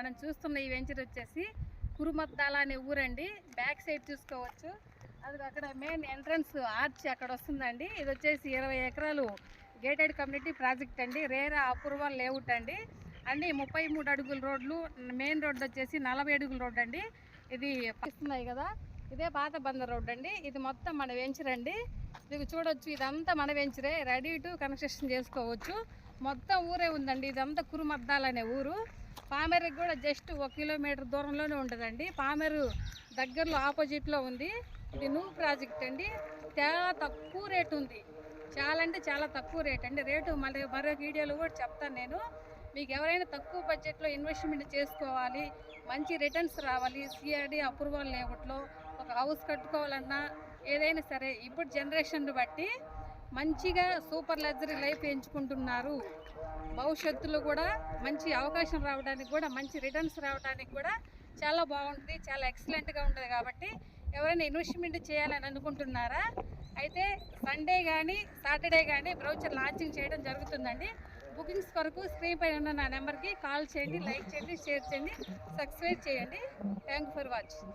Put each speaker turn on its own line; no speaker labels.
మనం చూస్తున్న ఈ వెంచర్ వచ్చేసి కురుమద్దాల అనే ఊరండి. బ్యాక్ సైడ్ చూసుకోవచ్చు. అది అక్కడ మెయిన్ ఎంట్రన్స్ ఆర్చ్ అక్కడ వస్తుందండి. ఇది వచ్చేసి ఇరవై ఎకరాలు గేటెడ్ కమ్యూనిటీ ప్రాజెక్ట్ అండి. రేరా అపూర్వం లేఅవుట్ అండి. అండి ముప్పై మూడు అడుగుల రోడ్లు మెయిన్ రోడ్డు వచ్చేసి నలభై అడుగుల రోడ్ అండి. ఇది ఇస్తున్నాయి కదా. ఇదే పాత బందర్ రోడ్ అండి. ఇది మొత్తం మన వెంచర్ అండి. ఇది చూడొచ్చు ఇదంతా మన వెంచరే. రెడీ టు కన్స్ట్రక్షన్ చేసుకోవచ్చు. మొత్తం ఊరే ఉందండి. ఇదంతా కురుమద్దాలనే అనే ఊరు. పామేరుకి కూడా జస్ట్ ఒక కిలోమీటర్ దూరంలోనే ఉంటుందండి. పామేరు దగ్గరలో ఆపోజిట్లో ఉంది. ఇది నువ్వు ప్రాజెక్ట్ అండి. చాలా తక్కువ రేటు ఉంది. చాలా అంటే చాలా తక్కువ రేట్ అండి. రేటు మళ్ళీ మరొక వీడియోలో కూడా చెప్తాను నేను. మీకు ఎవరైనా తక్కువ బడ్జెట్లో ఇన్వెస్ట్మెంట్ చేసుకోవాలి మంచి రిటర్న్స్ రావాలి సిఆర్డి అప్రూవల్ లేఅవుట్లో ఒక హౌస్ కట్టుకోవాలన్నా ఏదైనా సరే ఇప్పుడు జనరేషన్ బట్టి మంచిగా సూపర్ లగ్జరీ లైఫ్ ఎంచుకుంటున్నారు. భవిష్యత్తులో కూడా మంచి అవకాశం రావడానికి కూడా మంచి రిటర్న్స్ రావడానికి కూడా చాలా బాగుంటుంది చాలా ఎక్సలెంట్గా ఉంటుంది కాబట్టి ఎవరైనా ఇన్వెస్ట్మెంట్ చేయాలని అనుకుంటున్నారా? అయితే సండే కానీ సాటర్డే కానీ బ్రౌచర్ లాంచింగ్ చేయడం జరుగుతుందండి. బుకింగ్స్ కొరకు స్క్రీన్ పైన ఉన్న నా నెంబర్కి కాల్ చేయండి లైక్ చేయండి షేర్ చేయండి సబ్స్క్రైబ్ చేయండి. Thank for watching.